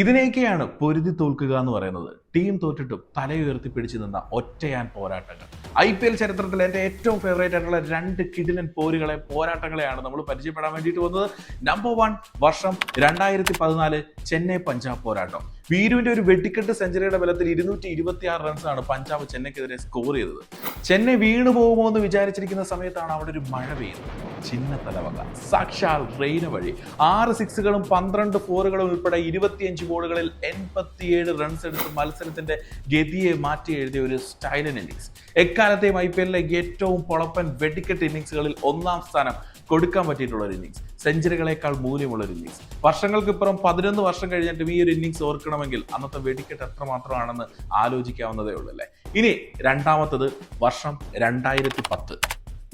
ഇതിനെയൊക്കെയാണ് പൊരുതി തോൽക്കുക എന്ന് പറയുന്നത്. ടീം തോറ്റിട്ടും തലയുയർത്തി പിടിച്ചു നിന്ന ഒറ്റയാൻ പോരാട്ടങ്ങൾ. ഐ പി എൽ ചരിത്രത്തിൽ എന്റെ ഏറ്റവും ഫേവറേറ്റ് ആയിട്ടുള്ള രണ്ട് കിടിലൻ പോരുകളെ പോരാട്ടങ്ങളെയാണ് നമ്മൾ പരിചയപ്പെടാൻ വേണ്ടിയിട്ട് വന്നത് നമ്പർ വൺ വർഷം രണ്ടായിരത്തി പതിനാല് ചെന്നൈ പഞ്ചാബ് പോരാട്ടം. വീരുവിന്റെ ഒരു വെട്ടിക്കെട്ട് സെഞ്ചുറിയുടെ ബലത്തിൽ ഇരുന്നൂറ്റി ഇരുപത്തി റൺസാണ് പഞ്ചാബ് ചെന്നൈക്കെതിരെ സ്കോർ ചെയ്തത്. ചെന്നൈ വീണു പോകുമോ എന്ന് വിചാരിച്ചിരിക്കുന്ന സമയത്താണ് അവിടെ ഒരു മഴ പെയ്യുന്നത്. ചിന്ന തലവക. സാക്ഷാൽ റെയിന് വഴി. ആറ് സിക്സുകളും പന്ത്രണ്ട് ഫോറുകളും ഉൾപ്പെടെ ഇരുപത്തിയഞ്ച് ബോളുകളിൽ എൺപത്തിയേഴ് റൺസ് എടുത്ത് മത്സരത്തിന്റെ ഗതിയെ മാറ്റി എഴുതിയ ഒരു സ്റ്റൈലൻ ഇന്നിങ്സ് എക്കാലത്തെയും ഐ പി എല്ലിലെ ഏറ്റവും പൊളപ്പൻ വെടിക്കെട്ട് ഇന്നിങ്സുകളിൽ ഒന്നാം സ്ഥാനം കൊടുക്കാൻ പറ്റിയിട്ടുള്ള ഒരു ഇന്നിങ്സ് സെഞ്ചുറികളേക്കാൾ മൂല്യമുള്ള ഒരു ഇന്നിങ്സ് വർഷങ്ങൾക്കിപ്പുറം പതിനൊന്ന് വർഷം കഴിഞ്ഞിട്ടും ഈ ഒരു ഇന്നിങ്സ് ഓർക്കണമെങ്കിൽ അന്നത്തെ വെടിക്കെട്ട് എത്രമാത്രമാണെന്ന് ആലോചിക്കാവുന്നതേ ഉള്ളൂ അല്ലേ? ഇനി രണ്ടാമത്തത് വർഷം രണ്ടായിരത്തി പത്ത്.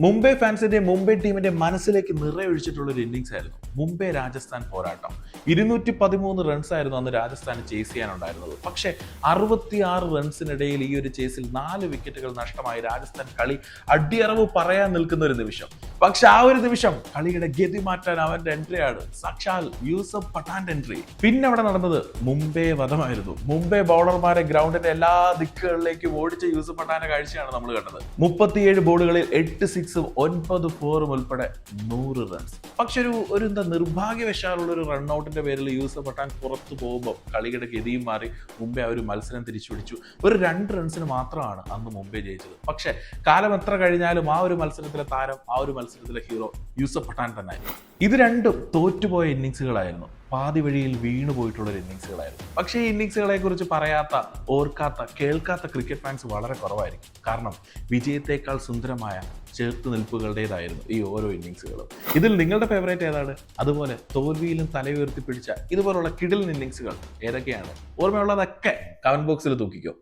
മുംബൈ ഫാൻസിന്റെ മുംബൈ ടീമിന്റെ മനസ്സിലേക്ക് നിറയൊഴിച്ചിട്ടുള്ള ഒരു ഇന്നിംഗ്സ് ആയിരുന്നു. മുംബൈ രാജസ്ഥാൻ പോരാട്ടം. ഇരുന്നൂറ്റി പതിമൂന്ന് റൺസ് ആയിരുന്നു അന്ന് രാജസ്ഥാൻ ചേസ് ചെയ്യാനുണ്ടായിരുന്നത്. പക്ഷേ അറുപത്തിയാറ് റൺസിനിടയിൽ ഈ ഒരു ചേസിൽ നാല് വിക്കറ്റുകൾ നഷ്ടമായി രാജസ്ഥാൻ കളി അടിയറവ് പറയാൻ നിൽക്കുന്ന ഒരു നിമിഷം. പക്ഷെ ആ ഒരു നിമിഷം കളിയുടെ ഗതി മാറ്റാൻ അവന്റെ എൻട്രിയാണ് സാക്ഷാൽ യൂസഫ് പട്ടാന്റെ എൻട്രി പിന്നെ അവിടെ നടന്നത് മുംബൈ വധമായിരുന്നു. മുംബൈ ബൗളർമാരെ ഗ്രൗണ്ടിന്റെ എല്ലാ ദിക്കുകളിലേക്കും ഓടിച്ച യൂസഫ് പട്ടാന്റെ കാഴ്ചയാണ് നമ്മൾ കണ്ടത്. മുപ്പത്തിയേഴ് ബോളുകളിൽ എട്ട് സിക്സും ഒൻപത് ഫോറും ഉൾപ്പെടെ നൂറ് റൺസ് പക്ഷെ ഒരു ഒരു എന്താ നിർഭാഗ്യവശാലുള്ള ഒരു റൺഔട്ടിന്റെ പേരിൽ യൂസഫ് പട്ടാൻ പുറത്തു പോകുമ്പോൾ കളിയുടെ ഗതിയും മാറി മുംബൈ ആ ഒരു മത്സരം തിരിച്ചു പിടിച്ചു ഒരു രണ്ട് റൺസിന് മാത്രമാണ് അന്ന് മുംബൈ ജയിച്ചത്. പക്ഷെ കാലം എത്ര കഴിഞ്ഞാലും ആ ഒരു മത്സരത്തിലെ താരം ആ ഒരു മത്സരത്തിലെ ഹീറോ യൂസഫ് പട്ടാൻ തന്നെ ഇത് രണ്ടും തോറ്റുപോയ ഇന്നിങ്സുകളായിരുന്നു പാതി വഴിയിൽ വീണു പോയിട്ടുള്ള ഒരു ഇന്നിങ്സുകളായിരുന്നു. പക്ഷേ ഈ ഇന്നിങ്സുകളെ കുറിച്ച് പറയാത്ത ഓർക്കാത്ത കേൾക്കാത്ത ക്രിക്കറ്റ് ഫാൻസ് വളരെ കുറവായിരിക്കും. കാരണം വിജയത്തേക്കാൾ സുന്ദരമായ ചേർത്ത് നിൽപ്പുകളുടേതായിരുന്നു ഈ ഓരോ ഇന്നിങ്സുകളും. ഇതിൽ നിങ്ങളുടെ ഫേവറേറ്റ് ഏതാണ്? അതുപോലെ തോൽവിയിലും തലയുയർത്തി പിടിച്ച ഇതുപോലുള്ള കിടിൽ ഇന്നിങ്സുകൾ ഏതൊക്കെയാണ്? ഓർമ്മയുള്ളതൊക്കെ കമന്റ് ബോക്സിൽ തൂക്കിക്കോ.